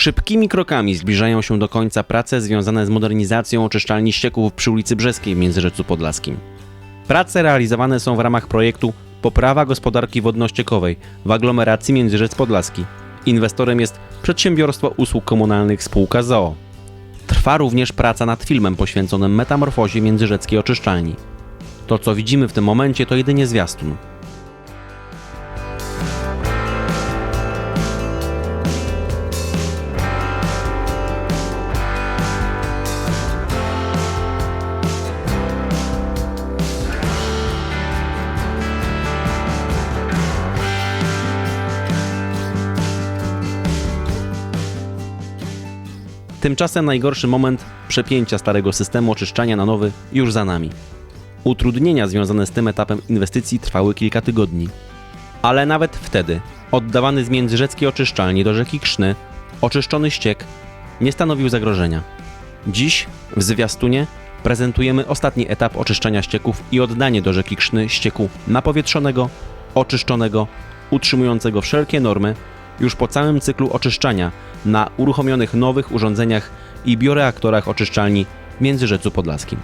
Szybkimi krokami zbliżają się do końca prace związane z modernizacją oczyszczalni ścieków przy ulicy Brzeskiej w Międzyrzeczu Podlaskim. Prace realizowane są w ramach projektu Poprawa gospodarki wodno-ściekowej w aglomeracji Międzyrzec Podlaski. Inwestorem jest Przedsiębiorstwo Usług Komunalnych Spółka ZOO. Trwa również praca nad filmem poświęconym metamorfozie międzyrzeckiej oczyszczalni. To, co widzimy w tym momencie, to jedynie zwiastun. Tymczasem najgorszy moment przepięcia starego systemu oczyszczania na nowy już za nami. Utrudnienia związane z tym etapem inwestycji trwały kilka tygodni. Ale nawet wtedy oddawany z międzyrzeckiej oczyszczalni do rzeki Krzny oczyszczony ściek nie stanowił zagrożenia. Dziś w Zwiastunie prezentujemy ostatni etap oczyszczania ścieków i oddanie do rzeki Krzny ścieku napowietrzonego, oczyszczonego, utrzymującego wszelkie normy już po całym cyklu oczyszczania na uruchomionych nowych urządzeniach i bioreaktorach oczyszczalni w Międzyrzecu Podlaskim.